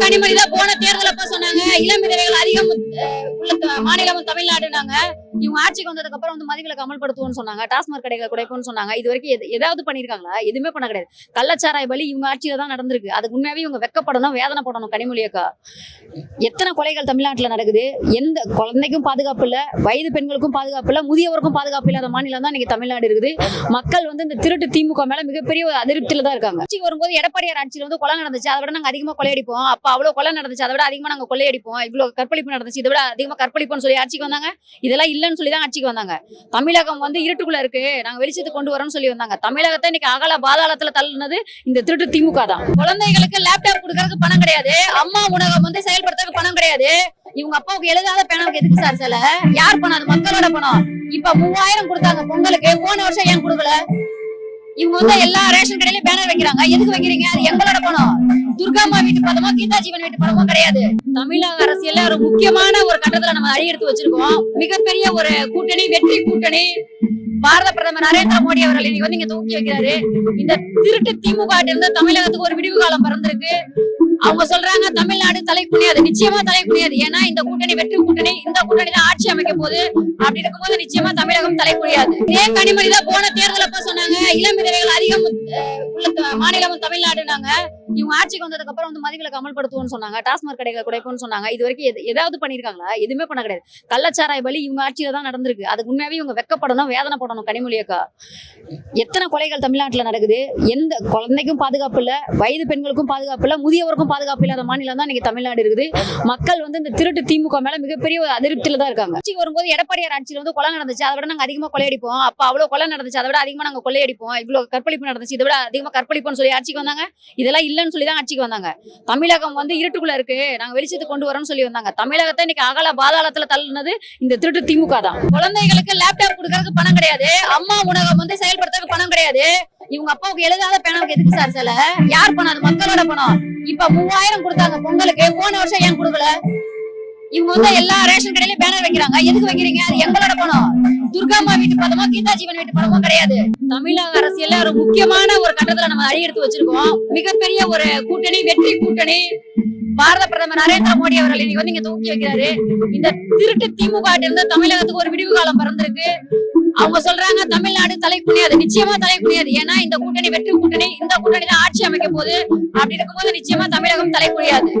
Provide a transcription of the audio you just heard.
கனிமொழி தான் போன தேர்தல் அப்ப சொன்னாங்க? இளம் விதவைகள் அதிகம் மாநிலம் உள்ள நாங்க மாநிலமும் தமிழ்நாடுனாங்க. இவங்க ஆட்சிக்கு வந்ததுக்கு அப்புறம் வந்து மதிவிலக்கு அமல்படுத்துவோம்னு சொன்னாங்க. டாஸ்மாக் கடைகளை குறைப்போம்னு சொன்னாங்க. இது வரைக்கும் ஏதாவது பண்ணிருக்காங்களா எதுவுமே பண்ண கிடையாது. கள்ளச்சாராய பலி இவங்க ஆட்சியில தான் நடந்திருக்கு. அதுக்கு உண்மையாவே இவங்க வெக்கப்படணும் வேதனைப்படணும் கனிமொழி அக்கா. எத்தனை கொலைகள் தமிழ்நாட்டுல நடக்குது? எந்த குழந்தைக்கும் பாதுகாப்பு இல்ல வயது பெண்களுக்கும் பாதுகாப்பு இல்ல முதியவருக்கும் பாதுகாப்பு இல்லாத மாநிலம் தான் இன்னைக்கு தமிழ்நாடு இருக்குது. மக்கள் வந்து இந்த திருட்டு திமுக மேல மிகப்பெரிய ஒரு அதிருப்தியில தான் இருக்காங்க. ஆட்சிக்கு வரும்போது எடப்பாடியார் ஆட்சியில வந்து கொலை நடந்துச்சு. அதை விட நாங்க அதிகமா கொள்ளையடிப்போம். அப்ப அவ்வளவு கொலை நடந்துச்சு. அதை விட அதிகமா நாங்க கொள்ளையடிப்போம். இவ்வளவு கற்பழிப்பு நடந்துச்சு. இதை விட அதிகமா கற்பழிப்போம்னு சொல்லி ஆட்சிக்கு வந்தாங்க. இதெல்லாம் இல்லைன்னு சொல்லி தான் ஆட்சிக்கு வந்தாங்க. தமிழகம் வந்து இருட்டுக்குள்ள இருக்கு. நாங்க வெளிச்சத்துக்கு கொண்டு வரோம்னு சொல்லி வந்தாங்க. தமிழகத்தை இன்னைக்கு அகல பாதாளத்துல தள்ளுனது இந்த திருட்டு திமுக தான். குழந்தைகளுக்கு லேப்டாப் கொடுக்கறதுக்கு பணம் கிடையாது. அம்மா உணவகம் வந்து செயல்படுத்துறதுக்கு பணம் கிடையாது. இவங்க அப்பாவுக்கு எழுதாத பேனாவுக்கு எதுக்கு சார் சில? யார் பணம்? அது மக்களோட பணம். இப்ப மூவாயிரம் கொடுத்தாங்க பொங்கலுக்கு. போன வருஷம் ஏன் கொடுக்கல? இவங்க வந்து எல்லா ரேஷன் கடையிலயும் பேனர் வைக்கிறாங்க. எதுக்கு வைக்கிறீங்க? அது எங்களோட பணம். துர்காமா வீட்டு பணமோ கீதா ஜீவன் வீட்டு பணமோ கிடையாது. தமிழக அரசியல்ல ஒரு முக்கியமான ஒரு கட்டத்துல நம்ம அடியெடுத்து வச்சிருக்கோம். மிகப்பெரிய ஒரு கூட்டணி வெற்றி கூட்டணி. பாரத பிரதமர் நரேந்திர மோடி அவர்கள் இன்னைக்கு வந்து இங்க தூக்கி வைக்கிறாரு. இந்த திருட்டு திமுக இருந்து தமிழகத்துக்கு ஒரு விடிவு காலம் பிறந்திருக்கு. அவங்க சொல்றாங்க தமிழ்நாடு தலை குனியாது. நிச்சயமா தலை குனியாது. ஏன்னா இந்த கூட்டணி வெற்றி கூட்டணி இந்த கூட்டணி தான் ஆட்சி அமைக்க போது அப்படி இருக்கும்போது நிச்சயமா தமிழகம் தலை குனியாது. இதே கனிமொழி தான் போன தேர்தல் அப்ப சொன்னாங்க. இளம் விதவைகள் அதிகம் உள்ள மாநிலம் தமிழ்நாடு நாங்க இவங்க ஆட்சிக்கு வந்ததுக்கு அப்புறம் வந்து மதிவிலக்கு அமல்படுத்துவோம்னு சொன்னாங்க. டாஸ்மாக் கடைகளை குறைப்போம்னு சொன்னாங்க. இது வரைக்கும் எது- ஏதாவது பண்ணிருக்காங்களா? எதுவுமே பண்ண கிடையாது. கள்ளச்சாராய பலி இவங்க ஆட்சியில தான் நடந்திருக்கு. அதுக்கு உண்மையாவே இவங்க வெக்கப்படணும் வேதனைப்படணும் படணும் அக்கா. எத்தனை கொலைகள் தமிழ்நாட்டுல நடக்குது? எந்த குழந்தைக்கும் பாதுகாப்பு இல்ல வயது பெண்களுக்கும் பாதுகாப்பு இல்ல முதியவருக்கும் பாதுகாப்பு இல்லாத மாநிலம் தான் இன்னைக்கு தமிழ்நாடு இருக்குது. மக்கள் வந்து இந்த திருட்டு திமுக மேல மிகப்பெரிய ஒரு அதிருப்தியில தான் இருக்காங்க. ஆட்சிக்கு வரும்போது எடப்பாடியார் ஆட்சியில வந்து கொலை நடந்துச்சு. அதை விட நாங்க அதிகமா கொலையடிப்போம். அப்ப அவ்வளவு கொலை நடந்துச்சு. அதை விட அதிகமா நாங்க கொள்ளையடிப்போம். இவ்வளவு கற்பழிப்பு நடந்துச்சு. இதை விட அதிகமா கற்பழிப்புன்னு சொல்லி ஆட்சிக்கு வந்தாங்க. இதெல்லாம் இல்லைன்னு சொல்லி தான் ஆட்சிக்கு வந்தாங்க. தமிழகம் வந்து இருட்டுக்குள்ள இருக்கு. நாங்க வெளிச்சத்துக்கு கொண்டு வரோம்னு சொல்லி வந்தாங்க. தமிழகத்தை இன்னைக்கு அகல பாதாளத்துல தள்ளுனது இந்த திருட்டு திமுக தான். குழந்தைகளுக்கு லேப்டாப் கொடுக்கறதுக்கு பணம் கிடையாது. அம்மா உணவகம் வந்து செயல்படுத்துறதுக்கு பணம் கிடையாது. இவங்க அப்பாவுக்கு எழுதாத பேனாவுக்கு எதுக்கு சார் சில? யார் பணம்? அது மக்களோட பணம். இப்ப மூவாயிரம் கொடுத்தாங்க பொங்கலுக்கு. போன வருஷம் ஏன் கொடுக்கல? இவங்க வந்து எல்லா ரேஷன் கடையிலயும் பேனர் வைக்கிறாங்க. எதுக்கு வைக்கிறீங்க? அது எங்களோட பணம். துர்காமா வீட்டு பணமோ கீதா ஜீவன் வீட்டு பணமோ கிடையாது. தமிழக அரசியல ஒரு முக்கியமான ஒரு கட்டத்துல நம்ம அடி எடுத்து வச்சிருக்கோம். மிகப்பெரிய ஒரு கூட்டணி வெற்றி கூட்டணி. பாரத பிரதமர் நரேந்திர மோடி அவர்கள் இன்னைக்கு வந்து இங்க தூக்கி வைக்கிறாரு. இந்த திருட்டு திமுக இருந்து தமிழகத்துக்கு ஒரு விடிவு காலம் பிறந்திருக்கு. அவங்க சொல்றாங்க தமிழ்நாடு தலை குனியாது. நிச்சயமா தலை குனியாது. ஏன்னா இந்த கூட்டணி வெற்றி கூட்டணி இந்த கூட்டணி தான் ஆட்சி அமைக்க போது. அப்படி இருக்கும்போது நிச்சயமா தமிழகம் தலை குனியாது.